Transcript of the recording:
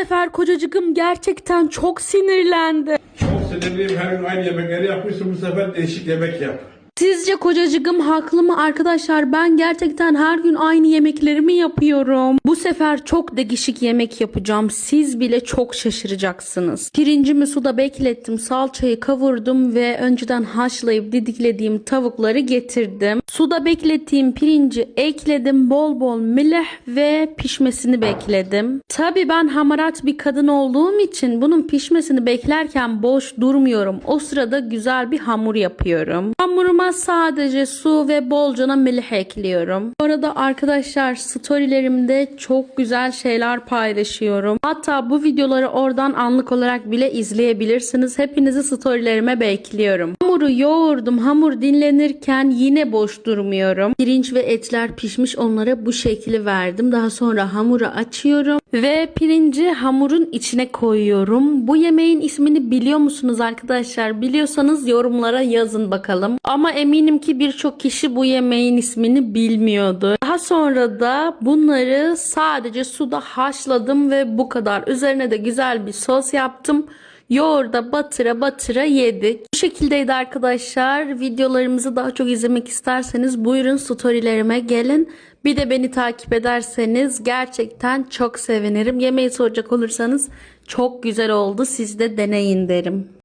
sefer kocacığım gerçekten çok sinirlendi. Çok sinirliyim her gün aynı yemekleri yapmışsın bu sefer değişik yemek yap. Sizce kocacığım haklı mı arkadaşlar? Ben gerçekten her gün aynı yemeklerimi yapıyorum. Bu sefer çok değişik yemek yapacağım. Siz bile çok şaşıracaksınız. Pirincimi suda beklettim. Salçayı kavurdum ve önceden haşlayıp didiklediğim tavukları getirdim. Suda beklettiğim pirinci ekledim. Bol bol milih ve pişmesini bekledim. Tabi ben hamarat bir kadın olduğum için bunun pişmesini beklerken boş durmuyorum. O sırada güzel bir hamur yapıyorum. Hamuruma sadece su ve bolcana milih ekliyorum. Bu arada arkadaşlar storylerimde çok güzel şeyler paylaşıyorum. Hatta bu videoları oradan anlık olarak bile izleyebilirsiniz. Hepinizi storylerime bekliyorum. Hamuru yoğurdum. Hamur dinlenirken yine boş durmuyorum. Pirinç ve etler pişmiş onlara bu şekli verdim. Daha sonra hamuru açıyorum ve pirinci hamurun içine koyuyorum. Bu yemeğin ismini biliyor musunuz arkadaşlar? Biliyorsanız yorumlara yazın bakalım. Ama eminim ki birçok kişi bu yemeğin ismini bilmiyordu. Daha sonra da bunları sadece suda haşladım ve bu kadar. Üzerine de güzel bir sos yaptım. Yoğurda batıra batıra yedik. Bu şekildeydi arkadaşlar. Videolarımızı daha çok izlemek isterseniz buyurun storylerime gelin. Bir de beni takip ederseniz gerçekten çok sevinirim. Yemeği soracak olursanız çok güzel oldu. Siz de deneyin derim.